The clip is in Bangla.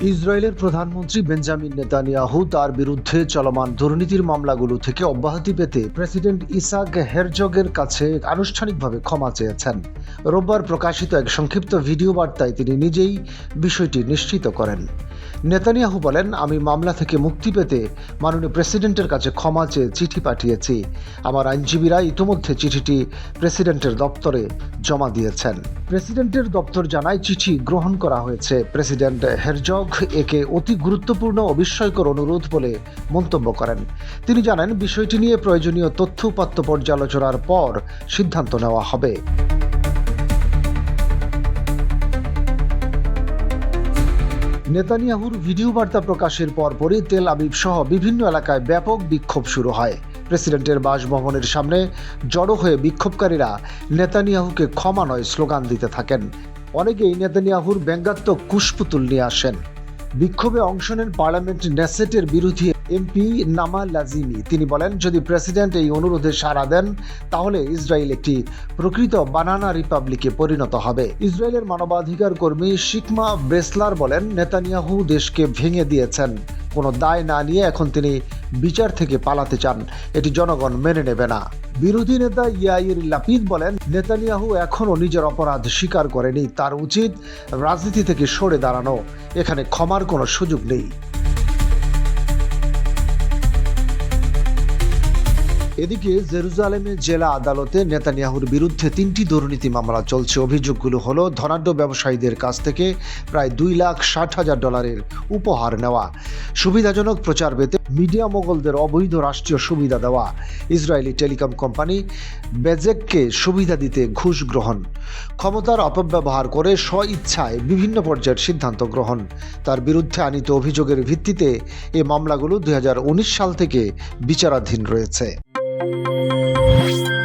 ইসরায়েলের প্রধানমন্ত্রী বেঞ্জামিন নেতানিয়াহু তার বিরুদ্ধে চলমান দুর্নীতির মামলাগুলো থেকে অব্যাহতি পেতে প্রেসিডেন্ট ইসাক হেরজগের কাছে আনুষ্ঠানিকভাবে ক্ষমা চেয়েছেন। রোববার প্রকাশিত এক সংক্ষিপ্ত ভিডিও বার্তায় তিনি নিজেই বিষয়টি নিশ্চিত করেন। নেতানিয়াহু বলেন, আমি মামলা থেকে মুক্তি পেতে মাননীয় প্রেসিডেন্টের কাছে ক্ষমা চেয়ে চিঠি পাঠিয়েছি। আমার আইনজীবীরা ইতিমধ্যে চিঠিটি প্রেসিডেন্টের দপ্তরে জমা দিয়েছেন। প্রেসিডেন্টের দপ্তর জানায়, চিঠি গ্রহণ করা হয়েছে। প্রেসিডেন্ট হেরজগ একে অতি গুরুত্বপূর্ণ ও বিস্ময়কর অনুরোধ বলে মন্তব্য করেন। তিনি জানান, বিষয়টি নিয়ে প্রয়োজনীয় তথ্য উপাত্ত পর্যালোচনার পর সিদ্ধান্ত নেওয়া হবে। নেতানিয়াহুর ভিডিও বার্তা প্রকাশের পরপরই তেল আবিব সহ বিভিন্ন এলাকায় ব্যাপক বিক্ষোভ শুরু হয়। প্রেসিডেন্টের বাসভবনের সামনে জড়ো হয়ে বিক্ষোভকারীরা নেতানিয়াহুকে ক্ষমা নয় স্লোগান দিতে থাকেন। অনেকেই নেতানিয়াহুর ব্যঙ্গাত্মক কুশপুতুল নিয়ে আসেন। বিক্ষোভে অংশ নেন পার্লামেন্ট নেসেটের বিরোধী এমপি নামা লাজিমি। তিনি বলেন, যদি প্রেসিডেন্ট এই অনুরোধে সাড়া দেন, তাহলে ইসরায়েল একটি প্রকৃত বানানা রিপাবলিকে পরিণত হবে। ইসরায়েলের মানবাধিকার কর্মী শিকমা ব্রেসলার বলেন, নেতানিয়াহু দেশকে ভেঙে দিয়েছেন। কোনো দায় না নিয়ে এখন তিনি বিচার থেকে পালাতে চান। এটি জনগণ মেনে নেবে না। বিরোধী নেতা ইয়াইর লাপিদ বলেন, নেতানিয়াহু এখনও নিজের অপরাধ স্বীকার করেনি। তার উচিত রাজনীতি থেকে সরে দাঁড়ানো। এখানে ক্ষমার কোনো সুযোগ নেই। এদিকে জেরুজালেমে জেলা আদালতে নেতানিয়াহুর বিরুদ্ধে তিনটি দুর্নীতি মামলা চলছে। অভিযোগগুলো হলো, ধনাঢ্য ব্যবসায়ীদের কাছ থেকে প্রায় দুই লাখ ষাট হাজার ডলারের উপহার নেওয়া, সুবিধাজনক প্রচার পেতে মিডিয়া মোগলদের অবৈধ রাষ্ট্রীয় সুবিধা দেওয়া, ইসরায়েলি টেলিকম কোম্পানি বেজেককে সুবিধা দিতে ঘুষ গ্রহণ, ক্ষমতার অপব্যবহার করে স্ব ইচ্ছায় বিভিন্ন পর্যায়ের সিদ্ধান্ত গ্রহণ। তার বিরুদ্ধে আনিত অভিযোগের ভিত্তিতে এ মামলাগুলো দুই হাজার উনিশ সাল থেকে বিচারাধীন রয়েছে। Música